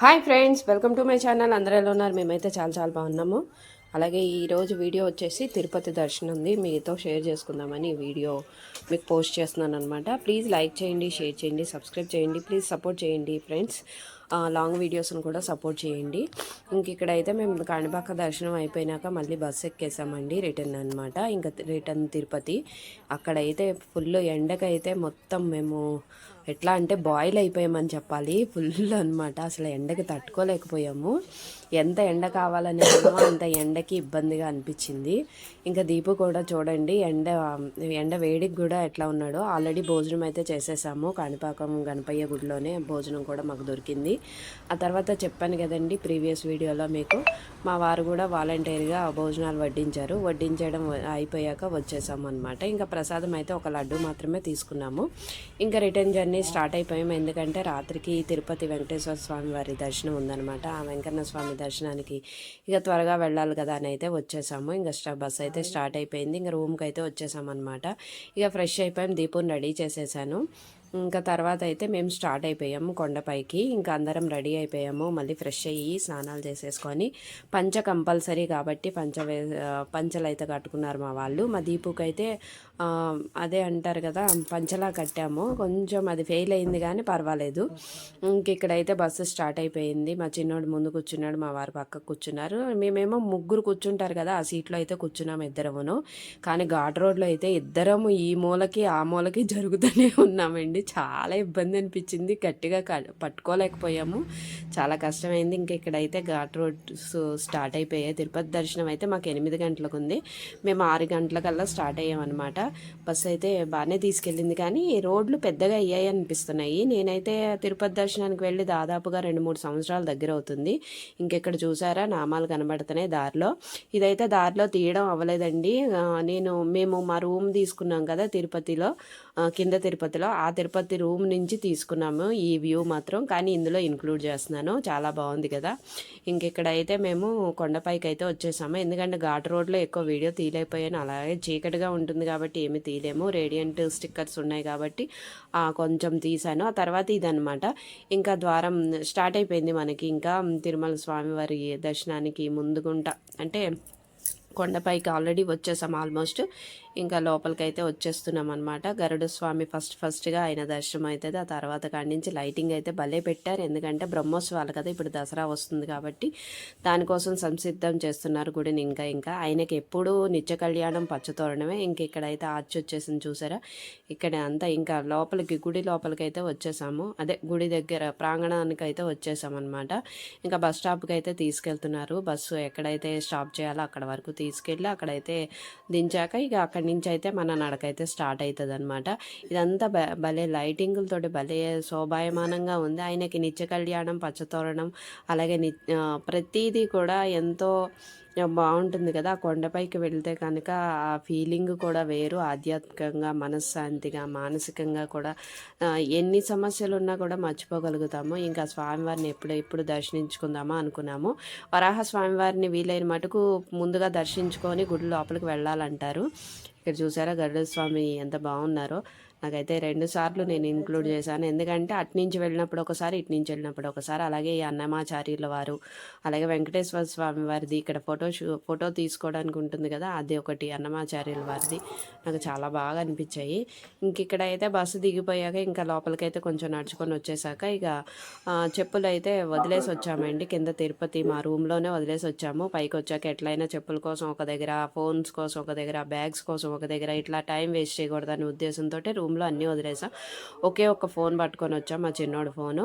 Hi friends welcome to my channel. అందరూ ఎలా ఉన్నారు? మేమైతే చాలా చాలా బాగున్నాము. అలాగే ఈరోజు వీడియో వచ్చేసి తిరుపతి దర్శనం ఉంది. మీతో షేర్ చేసుకుందామని వీడియో మీకు పోస్ట్ చేస్తున్నాను అనమాట ప్లీజ్ లైక్ చేయండి షేర్ చేయండి సబ్స్క్రైబ్ చేయండి ప్లీజ్ సపోర్ట్ చేయండి ఫ్రెండ్స్. లాంగ్ వీడియోస్ని కూడా సపోర్ట్ చేయండి. ఇంక ఇక్కడైతే మేము కాణిపాక దర్శనం అయిపోయినాక మళ్ళీ బస్సు ఎక్కేసామండి రిటర్న్ అనమాట ఇంకా రిటర్న్ తిరుపతి. అక్కడైతే ఫుల్ ఎండకైతే మొత్తం మేము ఎట్లా అంటే బాయిల్ అయిపోయామని చెప్పాలి. ఫుల్ అనమాట అసలు ఎండకి తట్టుకోలేకపోయాము. ఎంత ఎండ కావాలని అంత ఎండకి ఇబ్బందిగా అనిపించింది. ఇంకా దీపు కూడా చూడండి ఎండ ఎండ వేడికి కూడా ఎట్లా ఉన్నాడో. ఆల్రెడీ భోజనం అయితే చేసేసాము. కాణిపాకం గణపయ్య గుడిలోనే భోజనం కూడా మాకు దొరికింది. ఆ తర్వాత చెప్పాను కదండి ప్రీవియస్ వీడియోలో మీకు. మా వారు కూడా వాలంటీర్గా భోజనాలు వడ్డించారు. వడ్డించడం అయిపోయాక వచ్చేసాము అనమాట ఇంకా ప్రసాదం అయితే ఒక లడ్డు మాత్రమే తీసుకున్నాము. ఇంకా రిటర్న్ జర్నీ స్టార్ట్ అయిపోయాము. ఎందుకంటే రాత్రికి తిరుపతి వెంకటేశ్వర స్వామి వారి దర్శనం ఉందనమాట ఆ వెంకన్న స్వామి దర్శనానికి ఇక త్వరగా వెళ్ళాలి కదా అని అయితే వచ్చేసాము. ఇంకా స్టా బస్ అయితే స్టార్ట్ అయిపోయింది. ఇంకా రూమ్కి అయితే వచ్చేసాము అనమాట ఇక ఫ్రెష్ అయిపోయాం. దీపం రెడీ చేసేసాను. ఇంకా తర్వాత అయితే మేము స్టార్ట్ అయిపోయాము కొండపైకి ఇంకా అందరం రెడీ అయిపోయాము. మళ్ళీ ఫ్రెష్ అయ్యి స్నానాలు చేసేసుకొని పంచ కంపల్సరీ కాబట్టి పంచ వే పంచలు అయితే కట్టుకున్నారు మా వాళ్ళు. మా దీపుకి అయితే అదే అంటారు కదా పంచలా కట్టాము. కొంచెం అది ఫెయిల్ అయింది కానీ పర్వాలేదు. ఇంక ఇక్కడైతే బస్సు స్టార్ట్ అయిపోయింది. మా చిన్నోడు ముందు కూర్చున్నాడు మా వారు పక్క కూర్చున్నారు. మేమేమో ముగ్గురు కూర్చుంటారు కదా ఆ సీట్లో అయితే కూర్చున్నాము ఇద్దరమును. కానీ ఘాట్ రోడ్లో అయితే ఇద్దరము ఈ మూలకి ఆ మూలకి జరుగుతూనే ఉన్నామండి. చాలా ఇబ్బంది అనిపించింది. గట్టిగా పట్టుకోలేకపోయాము. చాలా కష్టమైంది. ఇంక ఇక్కడైతే ఘాట్ రోడ్ స్టార్ట్ అయిపోయాయి. తిరుపతి దర్శనం అయితే మాకు ఎనిమిది గంటలకు ఉంది. మేము ఆరు గంటలకల్లా స్టార్ట్ అయ్యామన్నమాట. బస్సు అయితే బాగానే తీసుకెళ్ళింది. కానీ రోడ్లు పెద్దగా అయ్యాయి అనిపిస్తున్నాయి. నేనైతే తిరుపతి దర్శనానికి వెళ్ళి దాదాపుగా రెండు మూడు సంవత్సరాల దగ్గర అవుతుంది. ఇంకెక్కడ చూసారా నామాలు కనబడుతున్నాయి దారిలో. ఇదైతే దారిలో తీయడం అవ్వలేదండి. నేను మేము మా రూమ్ తీసుకున్నాం కదా తిరుపతిలో కింద తిరుపతిలో. ఆ తిరుపతి తిరుపతి రూమ్ నుంచి తీసుకున్నాము. ఈ వ్యూ మాత్రం కానీ ఇందులో ఇంక్లూడ్ చేస్తున్నాను. చాలా బాగుంది కదా. ఇంకెక్కడైతే అయితే మేము కొండపైకి అయితే వచ్చేసాము. ఎందుకంటే ఘాట్ రోడ్లో ఎక్కువ వీడియో తీయలేకపోయాను. అలాగే చీకటిగా ఉంటుంది కాబట్టి ఏమి తీయలేము. రేడియంట్ స్టిక్కర్స్ ఉన్నాయి కాబట్టి కొంచెం తీసాను ఆ తర్వాత ఇదనమాట ఇంకా ద్వారం స్టార్ట్ అయిపోయింది మనకి. ఇంకా తిరుమల స్వామివారి దర్శనానికి ముందుగుంట అంటే కొండపైకి ఆల్రెడీ వచ్చేసాం ఆల్మోస్ట్. ఇంకా లోపలికైతే వచ్చేస్తున్నాం అనమాట గరుడ స్వామి ఫస్ట్ ఫస్ట్గా ఆయన దర్శనం అవుతుంది ఆ తర్వాత కాడి నుంచి లైటింగ్ అయితే భలే పెట్టారు. ఎందుకంటే బ్రహ్మోత్సవాలు కదా ఇప్పుడు దసరా వస్తుంది కాబట్టి దానికోసం సంసిద్ధం చేస్తున్నారు గుడిని ఇంకా ఇంకా. ఆయనకి ఎప్పుడూ నిత్య కళ్యాణం పచ్చతోరణమే ఇంక ఇక్కడైతే ఆర్చి వచ్చేసింది చూసారా? ఇక్కడ అంతా ఇంకా లోపలికి గుడి లోపలికి అయితే వచ్చేసాము. అదే గుడి దగ్గర ప్రాంగణానికి అయితే వచ్చేసామన్నమాట. ఇంకా బస్ స్టాప్కి అయితే తీసుకెళ్తున్నారు. బస్సు ఎక్కడైతే స్టాప్ చేయాలో అక్కడ వరకు తీసుకెళ్ళి అక్కడైతే దించాక ఇక అక్కడ నుంచి అయితే మన నడకైతే స్టార్ట్ అవుతుంది అనమాట ఇదంతా భలే లైటింగులతోటి భలే శోభాయమానంగా ఉంది. ఆయనకి నిత్య కళ్యాణం పచ్చతోరణం అలాగే ని ప్రతిదీ కూడా ఎంతో బాగుంటుంది కదా. ఆ కొండపైకి వెళ్తే కనుక ఆ ఫీలింగ్ కూడా వేరు. ఆధ్యాత్మికంగా మనశ్శాంతిగా మానసికంగా కూడా ఎన్ని సమస్యలు ఉన్నా కూడా మర్చిపోగలుగుతాము. ఇంకా స్వామివారిని ఎప్పుడు ఎప్పుడు దర్శించుకుందామా అనుకున్నాము. వరాహ స్వామివారిని వీలైన మటుకు ముందుగా దర్శించుకొని గుడి లోపలికి వెళ్ళాలంటారు. ఇక్కడ చూసారా గరుడ స్వామి ఎంత బాగున్నారో. నాకైతే రెండు సార్లు నేను ఇంక్లూడ్ చేశాను. ఎందుకంటే అటు నుంచి వెళ్ళినప్పుడు ఒకసారి ఇటు నుంచి వెళ్ళినప్పుడు ఒకసారి. అలాగే ఈ అన్నమాచార్యుల వారు అలాగే వెంకటేశ్వర స్వామి వారిది ఇక్కడ ఫోటో షూ ఫోటో తీసుకోవడానికి ఉంటుంది కదా అది ఒకటి అన్నమాచార్యుల వారిది. నాకు చాలా బాగా అనిపించాయి. ఇంక ఇక్కడ అయితే బస్సు దిగిపోయాక ఇంకా లోపలికైతే కొంచెం నడుచుకొని వచ్చేసాక ఇక చెప్పులు అయితే వదిలేసి వచ్చామండి. కింద తిరుపతి మా రూమ్లోనే వదిలేసి వచ్చాము. పైకి వచ్చాక ఎట్లయినా చెప్పుల కోసం ఒక దగ్గర ఫోన్స్ కోసం ఒక దగ్గర బ్యాగ్స్ కోసం ఒక దగ్గర ఇట్లా టైం వేస్ట్ చేయకూడదనే ఉద్దేశంతో రూమ్లో అన్నీ వదిలేసాం. ఒకే ఒక ఫోన్ పట్టుకొని వచ్చాం మా చిన్నోడు ఫోను.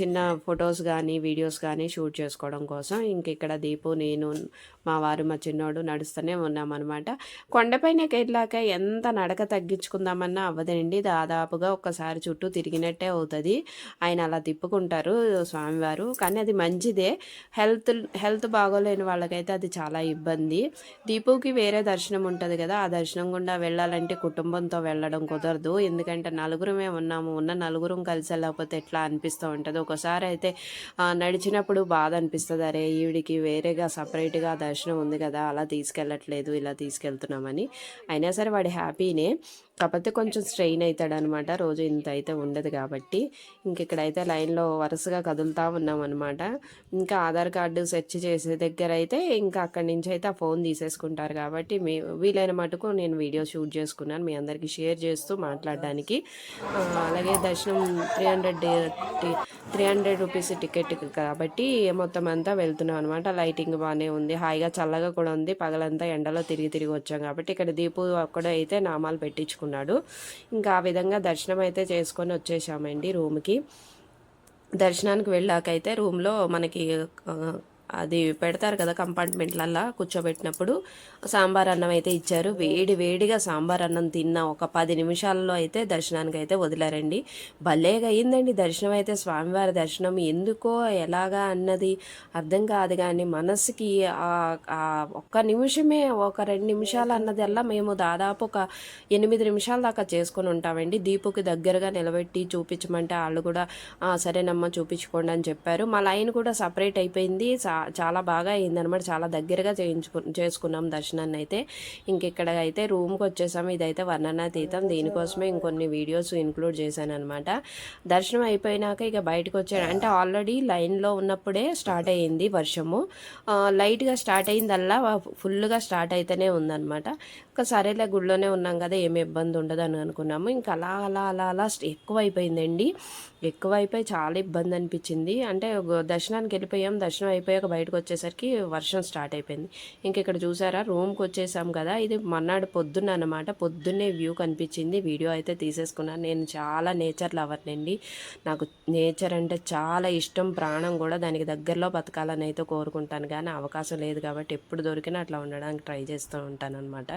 చిన్న ఫొటోస్ కానీ వీడియోస్ కానీ షూట్ చేసుకోవడం కోసం. ఇంక ఇక్కడ దీపు నేను మా వారు మా చిన్నోడు నడుస్తూనే ఉన్నామన్నమాట. కొండపైనకి వెళ్ళాక ఎంత నడక తగ్గించుకుందామన్నా అవ్వదండి. దాదాపుగా ఒక్కసారి చుట్టూ తిరిగినట్టే అవుతుంది. ఆయన అలా తిప్పుకుంటారు స్వామివారు. కానీ అది మంచిదే. హెల్త్ హెల్త్ బాగోలేని వాళ్ళకైతే అది చాలా ఇబ్బంది. దీపుకి వేరే దర్శనం ఉంటుంది కదా. ఆ దర్శనం గుండా వెళ్ళాలంటే కుటుంబంతో వెళ్ళడం కుదరదు. ఎందుకంటే నలుగురమే ఉన్నాము. ఉన్న నలుగురం కలిసి వెళ్ళకపోతే ఎట్లా అనిపిస్తూ ఉంటుంది. ఒకసారి అయితే నడిచినప్పుడు బాధ అనిపిస్తుంది. అరే ఈవిడికి వేరేగా సపరేట్గా దర్శనం ఉంది కదా అలా తీసుకెళ్ళట్లేదు ఇలా తీసుకెళ్తున్నామని. అయినా సరే వాడి హ్యాపీనే. కాకపోతే కొంచెం స్ట్రెయిన్ అవుతాడు అనమాట రోజు ఇంత అయితే ఉండదు కాబట్టి. ఇంక ఇక్కడైతే లైన్లో వరుసగా కదులుతూ ఉన్నాం అనమాట ఇంకా ఆధార్ కార్డు సెర్చ్ చేసే దగ్గర అయితే ఇంకా అక్కడి నుంచి అయితే ఆ ఫోన్ తీసేసుకుంటారు కాబట్టి మీ వీలైన మటుకు నేను వీడియో షూట్ చేసుకున్నాను. మీ అందరికీ షేర్ చేస్తూ మాట్లాడడానికి. అలాగే దర్శనం three hundred three hundred rupees ticket కాబట్టి మొత్తం అంతా వెళ్తున్నాం అనమాట. లైటింగ్ బాగానే ఉంది. హాయిగా చల్లగా కూడా ఉంది. పగలంతా ఎండలో తిరిగి తిరిగి వచ్చాం కాబట్టి ఇక్కడ దీపు అక్కడ అయితే నామాలు పెట్టించుకున్నాం. చేసుకున్నాడు. ఇంకా ఆ విధంగా దర్శనం అయితే చేసుకొని వచ్చేసామండి రూమ్కి. దర్శనానికి వెళ్ళాకైతే రూమ్లో మనకి అది పెడతారు కదా కంపార్ట్మెంట్లల్లా కూర్చోబెట్టినప్పుడు. సాంబార్ అన్నం అయితే ఇచ్చారు. వేడి వేడిగా సాంబార్ అన్నం తిన్న ఒక పది నిమిషాల్లో అయితే దర్శనానికి అయితే వదిలారండి. భలేగా అయిందండి దర్శనం అయితే. స్వామివారి దర్శనం ఎందుకో ఎలాగా అన్నది అర్థం కాదు కానీ మనసుకి ఒక్క నిమిషమే ఒక రెండు నిమిషాలు అన్నదల్లా మేము దాదాపు ఒక ఎనిమిది నిమిషాల దాకా చేసుకొని ఉంటామండి. దీపుకి దగ్గరగా నిలబెట్టి చూపించమంటే వాళ్ళు కూడా సరేనమ్మా చూపించుకోండి అని చెప్పారు. మా లైన్ కూడా సపరేట్ అయిపోయింది. సా చాలా బాగా అయిందనమాట చాలా దగ్గరగా చేయించుకు చేసుకున్నాం దర్శనాన్ని అయితే. ఇంకెక్కడ అయితే రూమ్కి వచ్చేసాము ఇదైతే వర్ణనాతీతం దీనికోసమే ఇంకొన్ని వీడియోస్ ఇంక్లూడ్ చేశాను అనమాట దర్శనం అయిపోయినాక ఇక బయటకు వచ్చాడు అంటే ఆల్రెడీ లైన్లో ఉన్నప్పుడే స్టార్ట్ అయ్యింది వర్షము. లైట్గా స్టార్ట్ అయిందల్లా ఫుల్గా స్టార్ట్ అయితేనే ఉందనమాట ఇంకా సరేలే గుడిలోనే ఉన్నాం కదా ఏమి ఇబ్బంది ఉండదు అని అనుకున్నాము. ఇంకా అలా అలా అలా అలా ఎక్కువ అయిపోయిందండి ఎక్కువ అయిపోయి చాలా ఇబ్బంది అనిపించింది. అంటే దర్శనానికి వెళ్ళిపోయాం. దర్శనం అయిపోయాక బయటకు వచ్చేసరికి వర్షం స్టార్ట్ అయిపోయింది. ఇంక ఇక్కడ చూసారా రూమ్కి వచ్చేసాం కదా. ఇది మన్నాడు పొద్దున్న అనమాట పొద్దున్నే వ్యూ కనిపించింది. వీడియో అయితే తీసేసుకున్నాను. నేను చాలా నేచర్ లవర్నండి నాకు నేచర్ అంటే చాలా ఇష్టం. ప్రాణం కూడా దానికి దగ్గరలో బతకాలని అయితే కోరుకుంటాను కానీ అవకాశం లేదు కాబట్టి ఎప్పుడు దొరికినా అట్లా ఉండడానికి ట్రై చేస్తూ ఉంటాను అనమాట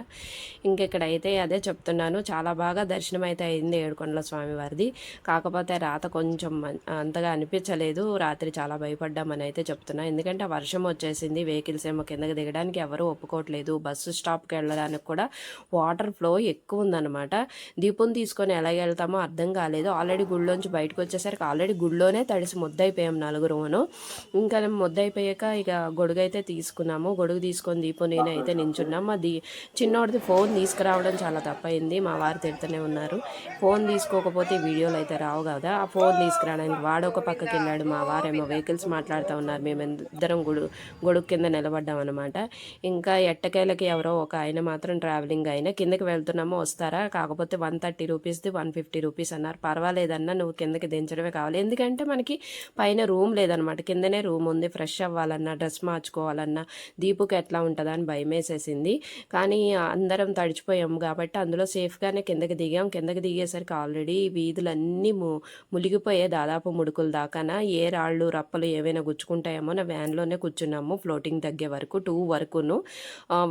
ఇంకెక్కడైతే అదే చెప్తున్నాను. చాలా బాగా దర్శనం అయితే అయింది ఏడుకొండల స్వామి వారిది. కాకపోతే రాత కొంచెం అంతగా అనిపించలేదు. రాత్రి చాలా భయపడ్డామని అయితే చెప్తున్నా. ఎందుకంటే వర్షం వచ్చేసింది వెహికల్స్ ఏమో కిందకి దిగడానికి ఎవరూ ఒప్పుకోవట్లేదు. బస్సు స్టాప్కి వెళ్ళడానికి కూడా వాటర్ ఫ్లో ఎక్కువ ఉందన్నమాట. దీపం తీసుకొని ఎలా వెళ్తామో అర్థం కాలేదు. ఆల్రెడీ గుళ్ళోంచి బయటకు వచ్చేసరికి ఆల్రెడీ గుళ్ళోనే తడిసి ముద్దైపోయాం నలుగురును ఇంకా ముద్దైపోయాక ఇక గొడుగు అయితే తీసుకున్నాము. గొడుగు తీసుకొని దీపం నేను అయితే నించున్నాం. మా దీ చిన్నోడిది ఫోన్ తీసుకురావడం చాలా తప్పైంది మా వారు తిడుతూనే ఉన్నారు. ఫోన్ తీసుకోకపోతే వీడియోలు అయితే రావు కదా. ఆ ఫోన్ తీసుకురావడానికి వాడు ఒక పక్కకి వెళ్ళాడు. మా వారేమో వెహికల్స్ మాట్లాడుతూ ఉన్నారు. మేము ఇద్దరం గుడు గొడుగు కింద నిలబడ్డాం అనమాట ఇంకా ఎట్టకేలకి ఎవరో ఒక ఆయన మాత్రం ట్రావెలింగ్ ఆయన కిందకి వెళ్తున్నామో వస్తారా? కాకపోతే వన్ థర్టీ రూపీస్ది వన్ ఫిఫ్టీ రూపీస్ అన్నారు. పర్వాలేదన్నా నువ్వు కిందకి దించడమే కావాలి. ఎందుకంటే మనకి పైన రూమ్ లేదనమాట కిందనే రూమ్ ఉంది. ఫ్రెష్ అవ్వాలన్నా డ్రెస్ మార్చుకోవాలన్నా దీపుకి ఎట్లా ఉంటుందా అని భయం వేసేసింది కానీ అందరం తడిచిపోయాము కాబట్టి అందులో సేఫ్గానే కిందకి దిగాం. కిందకి దిగేసరికి ఆల్రెడీ వీధులన్నీ ము మునిగిపోయే దాదాపు ముడుకుల దాకాన. ఏ రాళ్ళు రప్పలు ఏవైనా గుచ్చుకుంటాయేమో నా లైన్లోనే కూర్చున్నాము ఫ్లోటింగ్ తగ్గే వరకు టూ వరకును.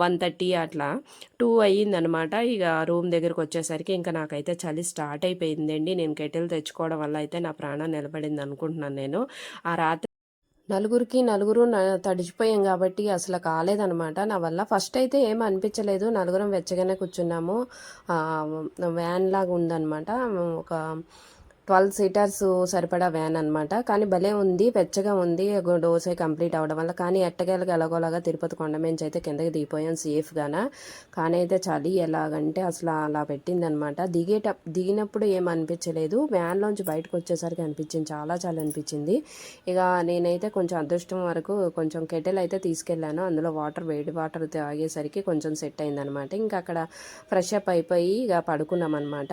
వన్ థర్టీ అట్లా. టూ అయ్యిందనమాట. ఇక రూమ్ దగ్గరకు వచ్చేసరికి ఇంకా నాకైతే చలి స్టార్ట్ అయిపోయిందండి. నేను కెటిల్ తెచ్చుకోవడం వల్ల అయితే నా ప్రాణం నిలబడింది అనుకుంటున్నాను నేను. ఆ రాత్రి నలుగురికి నలుగురు తడిచిపోయాం కాబట్టి అసలు కాలేదనమాట. నా వల్ల ఫస్ట్ అయితే ఏం అనిపించలేదు. నలుగురం వెచ్చగానే కూర్చున్నాము. వ్యాన్ లాగా ఉందన్నమాట ఒక ట్వెల్వ్ సీటర్స్ సరిపడా వ్యాన్ అనమాట కానీ భలే ఉంది వెచ్చగా ఉంది డోసే కంప్లీట్ అవడం వల్ల. కానీ ఎట్టగేలకి ఎలాగోలాగా తిరుపతి కొండ మేము అయితే కిందకి దిగిపోయాం సేఫ్గాన. కానీ అయితే చలి ఎలాగంటే అసలు అలా పెట్టిందనమాట దిగేట దిగినప్పుడు ఏం అనిపించలేదు. వ్యాన్లోంచి బయటకు వచ్చేసరికి అనిపించింది చాలా చాలా అనిపించింది. ఇక నేనైతే కొంచెం అదృష్టం వరకు కొంచెం కెటిల్ అయితే తీసుకెళ్ళాను. అందులో వాటర్ వేడి వాటర్ తాగేసరికి కొంచెం సెట్ అయిందనమాట ఇంకా అక్కడ ఫ్రెష్ అప్ అయిపోయి ఇక పడుకున్నాం అనమాట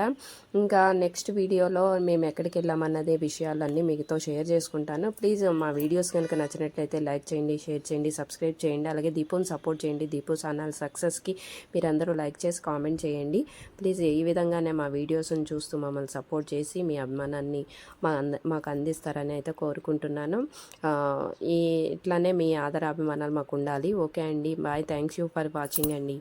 ఇంకా నెక్స్ట్ వీడియోలో మేము ఎక్కడికి వెళ్ళామన్నదే విషయాలన్నీ మీతో షేర్ చేసుకుంటాను. ప్లీజ్ మా వీడియోస్ కనుక నచ్చినట్లయితే లైక్ చేయండి షేర్ చేయండి సబ్స్క్రైబ్ చేయండి అలాగే దీపుని సపోర్ట్ చేయండి. దీపు ఛానల్ సక్సెస్కి మీరందరూ లైక్ చేసి కామెంట్ చేయండి. ప్లీజ్ ఈ విధంగానే మా వీడియోస్ని చూస్తూ మమ్మల్ని సపోర్ట్ చేసి మీ అభిమానాన్ని మా అంద మాకు అందిస్తారని అయితే కోరుకుంటున్నాను. ఈ ఇట్లానే మీ ఆదర అభిమానాలు మాకు ఉండాలి. ఓకే అండి. Bye. Thanks you for watching అండి.